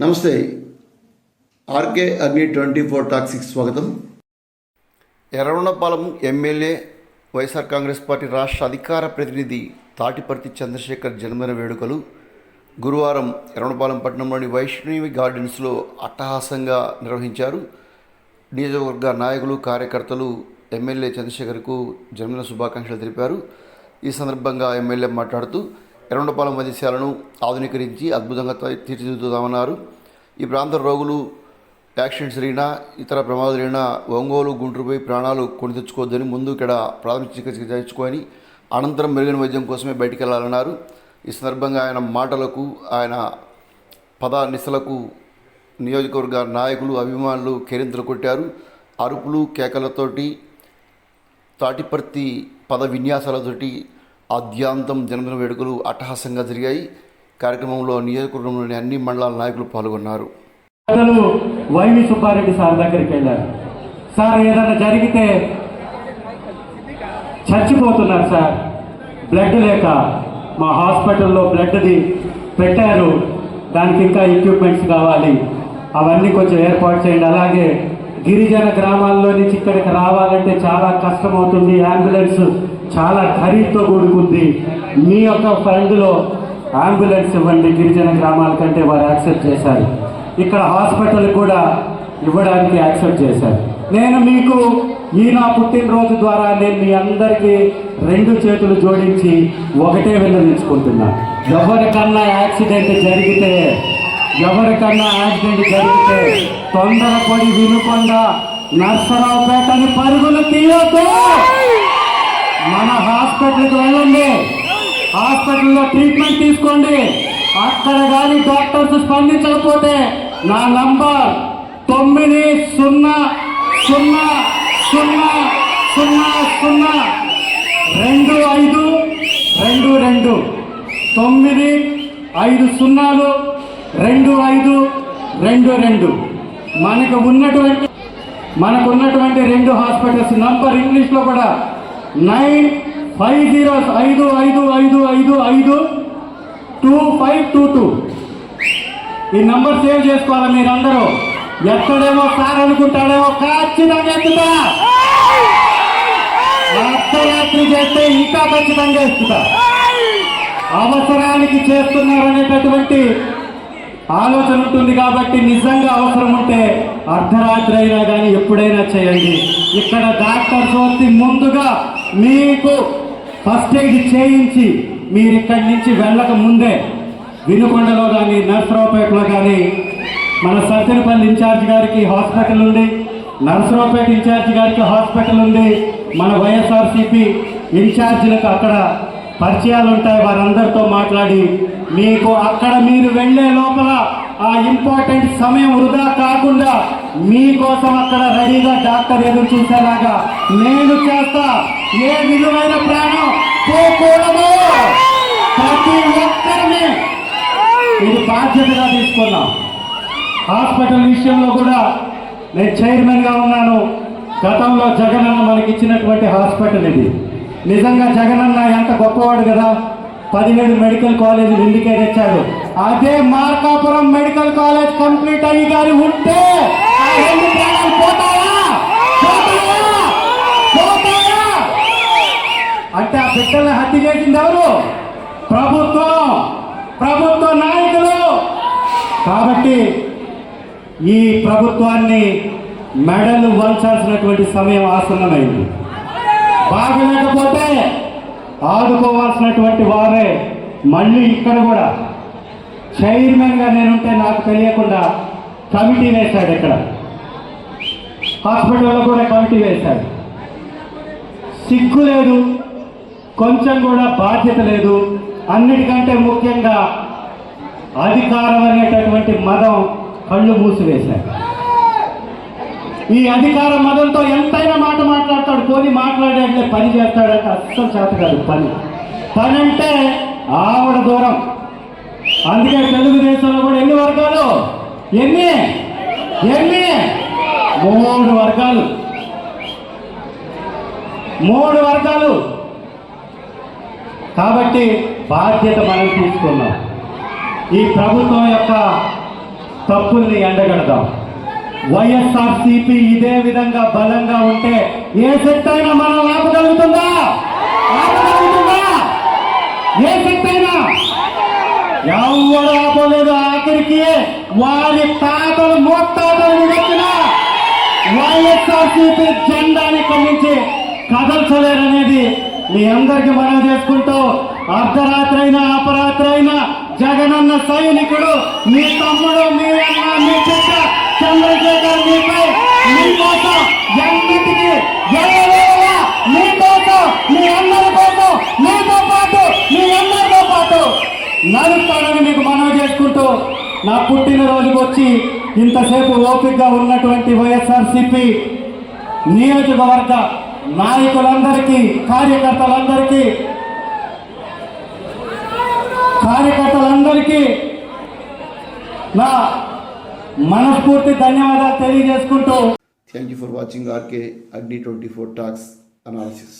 నమస్తే. RK Agni twenty four టాక్సిక్ స్వాగతం. ఎర్రగొండపాలెం ఎమ్మెల్యే వైఎస్ఆర్ కాంగ్రెస్ పార్టీ రాష్ట్ర అధికార ప్రతినిధి తాటిపర్తి చంద్రశేఖర్ జన్మదిన వేడుకలు. గురువారం ఎర్రగొండపాలెం పట్టణంలోని వైష్ణవి గార్డెన్స్లో అట్టహాసంగా నిర్వహించారు. నియోజకవర్గ నాయకులు కార్యకర్తలు ఎమ్మెల్యే చంద్రశేఖర్కు జన్మదిన శుభాకాంక్షలు తెలిపారు. ఈ సందర్భంగా ఎమ్మెల్యే మాట్లాడుతూ ఎరండపాలెం వైద్యశాలను ఆధునీకరించి అద్భుతంగా తీర్చిదిద్దుతామన్నారు ఈ ప్రాంత రోగులు యాక్సిడెంట్స్ జరిగినా ఇతర ప్రమాదాలు జరిగినా ఒంగోలు గుంటూరుపై ప్రాణాలు కొని తెచ్చుకోవద్దని ముందు ఇక్కడ ప్రాథమిక చికిత్స చేయించుకొని అనంతరం మెరుగైన వైద్యం కోసమే బయటికి వెళ్ళాలన్నారు ఈ సందర్భంగా ఆయన మాటలకు ఆయన పద నిశలకు నియోజకవర్గ నాయకులు అభిమానులు కేరింతలు కొట్టారు. అరుపులు కేకలతోటి తాటిపర్తి పద విన్యాసాలతోటి ఆద్యాంతం జన్మదిన వేడుకలు అట్టహాసంగా జరిగాయి. కార్యక్రమంలో నియోజకవర్గంలోని అన్ని మండలాల నాయకులు పాల్గొన్నారు. ప్రజలు వైవి సుబ్బారెడ్డి సార్ దగ్గరికి వెళ్ళారు. సార్ ఏదైనా జరిగితే చచ్చిపోతున్నారు సార్. బ్లడ్ లేక మా హాస్పిటల్లో బ్లడ్ది పెట్టారు. దానికి ఇంకా ఎక్విప్మెంట్స్ కావాలి. అవన్నీ కొంచెం ఏర్పాటు చేయండి. అలాగే గిరిజన గ్రామాల్లో నుంచి ఇక్కడికి రావాలంటే చాలా కష్టమవుతుంది. అంబులెన్స్ చాలా ఖరీదుతో కూడుకుంది. మీ యొక్క ఫండ్లో అంబులెన్స్ ఇవ్వండి. గిరిజన గ్రామాల కంటే వారు యాక్సెప్ట్ చేశారు. ఇక్కడ హాస్పిటల్ కూడా ఇవ్వడానికి యాక్సెప్ట్ చేశారు. నేను మీకు ఈ నా పుట్టినరోజు ద్వారా నేను మీ అందరికీ రెండు చేతులు జోడించి ఒకటే విన్నవించుకుంటున్నా. ఎవరికన్నా యాక్సిడెంట్ జరిగితే ఎవరికన్నా యాక్సిడెంట్ జరిగితే తొందరపడి వినుకుండా నర్సరావుపేటని పరుగులు తీయొద్దు. మన హాస్పిటల్కి వెళ్ళండి. హాస్పిటల్లో ట్రీట్మెంట్ తీసుకోండి. అక్కడ కానీ డాక్టర్స్ స్పందించకపోతే నా నంబర్ తొమ్మిది సున్నా సున్నా సున్నా సున్నా సున్నా రెండు ఐదు రెండు రెండు తొమ్మిది ఐదు సున్నాలు రెండు ఐదు రెండు రెండు. మనకు ఉన్నటువంటి మనకు ఉన్నటువంటి రెండు హాస్పిటల్స్. నంబర్ ఇంగ్లీష్లో కూడా నైన్ ఫైవ్ జీరో ఐదు ఐదు ఐదు ఐదు ఐదు టూ ఫైవ్ టూ టూ. ఈ నంబర్ సేవ్ చేసుకోవాలి మీరందరూ. ఎక్కడేమో సార్ అనుకుంటాడేమో ఖచ్చితంగా ఎత్తుతా అర్ధరాత్రి చేస్తే ఇంకా ఖచ్చితంగా ఎత్తుతా అవసరానికి చేస్తున్నారు అనేటటువంటి ఆలోచన ఉంటుంది కాబట్టి నిజంగా అవసరం ఉంటే అర్ధరాత్రి అయినా కానీ ఎప్పుడైనా చేయండి. ఇక్కడ డాక్టర్స్ వచ్చి ముందుగా మీకు ఫస్ట్ ఎయిడ్ చేయించి మీరు ఇక్కడి నుంచి వెళ్ళక ముందే వినుకొండలో కానీ నర్సరావుపేటలో కానీ మన సత్యనపల్లి ఇన్ఛార్జ్ గారికి హాస్పిటల్ ఉంది. నర్సరావుపేట ఇన్ఛార్జ్ గారికి హాస్పిటల్ ఉంది. మన వైఎస్ఆర్సీపీ ఇన్ఛార్జీలకు అక్కడ పరిచయాలు ఉంటాయి వారందరితో మాట్లాడి మీకు అక్కడ మీరు వెళ్ళే లోపల ఆ ఇంపార్టెంట్ సమయం వృధా కాకుండా మీకోసం అక్కడ రెడీగా డాక్టర్ ఎదురు చూసేలాగా నేను చేస్తా. ఏ విలువైన ప్రాణం? పోకూడదు. ప్రతి ఒక్కరిని ఇది బాధ్యతగా తీసుకున్నాం. హాస్పిటల్ విషయంలో కూడా నేను చైర్మన్గా ఉన్నాను. గతంలో జగనన్న మనకి ఇచ్చినటువంటి హాస్పిటల్ ఇది. నిజంగా జగనన్న ఎంత గొప్పవాడు కదా? పదిహేడు మెడికల్ కాలేజీలు ఇందుకే తెచ్చాడు. అదే మార్కాపురం మెడికల్ కాలేజ్ కంప్లీట్ అయ్యి కానీ ఉంటే అంటే ఆ బిడ్డల్ని హత్య చేసింది ఎవరు? ప్రభుత్వం. ప్రభుత్వ నాయకులు. కాబట్టి ఈ ప్రభుత్వాన్ని మెడలు వంచాల్సినటువంటి సమయం ఆసన్నమైంది. బాగలేకపోతే ఆదుకోవాల్సినటువంటి వారే మళ్ళీ ఇక్కడ కూడా. చైర్మన్గా నేనుంటే నాకు తెలియకుండా కమిటీ వేశాడు ఇక్కడ. హాస్పిటల్లో కూడా కమిటీ వేశాడు. సిగ్గు లేదు కొంచెం కూడా బాధ్యత లేదు. అన్నిటికంటే ముఖ్యంగా అధికారం అనేటటువంటి మదం కళ్ళు మూసివేశారు ఈ అధికార మదంతో ఎంతైనా మాట మాట్లాడతాడు పోని మాట్లాడే పని చేస్తాడంటే అస్సలు చేత కాదు పని. పని అంటే ఆవిడ దూరం. అందుకే తెలుగుదేశంలో కూడా ఎన్ని వర్గాలు? ఎన్ని? ఎన్ని? మూడు వర్గాలు. మూడు వర్గాలు. కాబట్టి బాధ్యత మనం తీసుకున్నాం. ఈ ప్రభుత్వం యొక్క తప్పుల్ని ఎండగడదాం. వైఎస్ఆర్ సిపి ఇదే విధంగా బలంగా ఉంటే ఏ శక్తి అయినా మనం ఆపగలుగుతుందా? ఆపగలుగుతుందా? ఏ శక్తి అయినా? ఎవరు ఆపలేదు ఆఖరికి. వారి తాతలు మోత్తాతలు వచ్చిన వైఎస్ఆర్సీపీ జెండాని ఇక్కడి కదల్చలేరనేది మీ అందరికి మనం చేసుకుంటూ అర్ధరాత్రి అయినా అపరాత్రి అయినా జగనన్న సైనికుడు మీ తమ్ముడు మీ అన్న మీ చెక్క చంద్రశేఖర్ మీపై మీకోసం ఎన్నిటికీ ఎల్లవేళలా మీకోసం మీ అందరి కోసం మీతో పాటు మీ అందరితో పాటు నడుస్తానని మీకు మనవి చేసుకుంటూ నా పుట్టినరోజుకి వచ్చి ఇంతసేపు ఓపికగా ఉన్నటువంటి వైఎస్ఆర్సిపి నియోజకవర్గ నాయకులందరికీ కార్యకర్తలందరికీ కార్యకర్తలందరికీ నా మనస్ఫూర్తి ధన్యవాదాలు తెలియజేసుకుంటూ thank you for watching RK Agni twenty four talks analysis